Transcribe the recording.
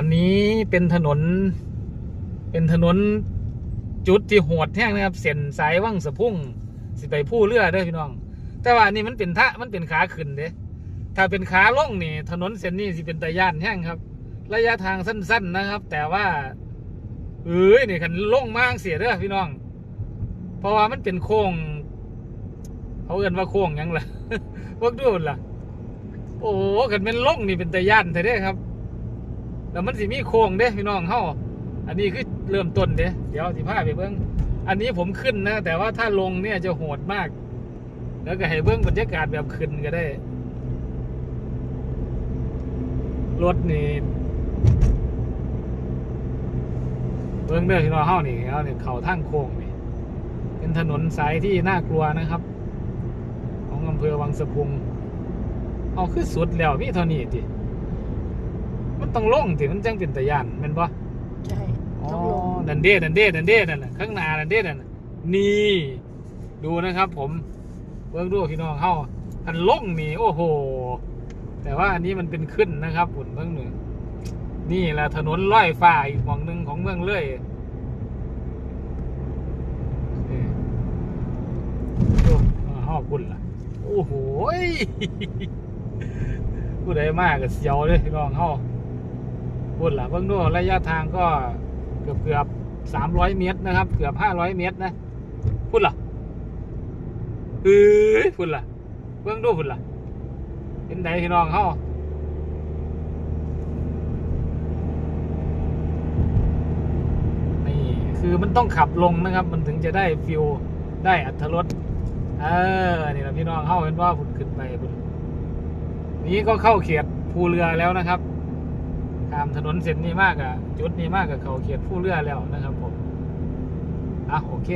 อันนี้เป็นถนน เป็นถนนจุดที่โหดแห้งนะครับ เส้นสายว่างสะพุ่ง สิไปผู้เรือเด้อพี่น้อง แต่ว่านนี้มันเป็นทะมันเป็นขาขึ้นเด้ถ้าเป็นขาลงนี่ ถนนเส้นนี้สิเป็นตะย่านแห้งครับ ระยะทางสั้น ๆนะครับ แต่ว่าเอ้ยนี่คันลงมากเสียเด้อพี่น้อง เพราะว่ามันเป็นโค้งเขาเอินว่าโค้งยังล่ะพวกดูนล่ะ โอ้กันเป็นลงนี่เป็นตะย่านเถอะเด้ครับ แล้วมันสิมีโค้งเด้พี่น้องเฮาอันนี้คือเริ่มต้นเด้เดี๋ยวสิพาไปเบิ่งอันนี้ผมขึ้นนะ แต่ว่าถ้าลงเนี่ยจะโหดมาก แล้วก็ให้เบิ่งบรรยากาศแบบขึ้นก็ได้ รถนี่เบิ่งเด้อพี่น้องเฮานี่เอาเนี่ยเขาทางโค้งนี่เป็นถนนสายที่น่ากลัวนะครับ ของอำเภอวังสะพุงเอาคือสุดแล้วมีเท่านี้ติ มันต้องลงติมันจังเป็นตะยานแม่นบ่ใช่อ๋อต้องลงดันเด้ดันเด้ดันเด้นั่นน่ะข้างหน้าดันเด้นั่นน่ะนี่ดูนะครับ ผมเบิ่งดูพี่น้องเฮาอันลงนี่โอ้โห แต่ว่าอันนี้มันเป็นขึ้นนะครับผลเบิ่งหนึ่งนี่แหละถนนลอยฟ้าอีกฝั่งหนึ่งของเมืองเลยนี่ดูอ่าฮอกคุณล่ะ โอ้โหย ผู้ใดมากก็เสียวเลยพี่น้องเฮา พูดละเบิ่งดูระยะทางก็เกือบเกือบสามร้อยเมตรนะครับ เกือบห้าร้อยเมตรนะพูดละเอ้ยพูดละเบิ่งดูพูดละเป็นไดพี่น้องเฮานี่คือมันต้องขับลงนะครับ มันถึงจะได้ฟิลได้อัตรสเออนี่แหละพี่น้องเฮาเห็นว่าพุ่นขึ้นไปพุ่นนี้ก็เข้าเขตภูเรือแล้วนะครับ ตามถนนเส้นนี้มากอะจุดนี้มากกับเขาเขียดผู้เรือแล้วนะครับผมอะโอเค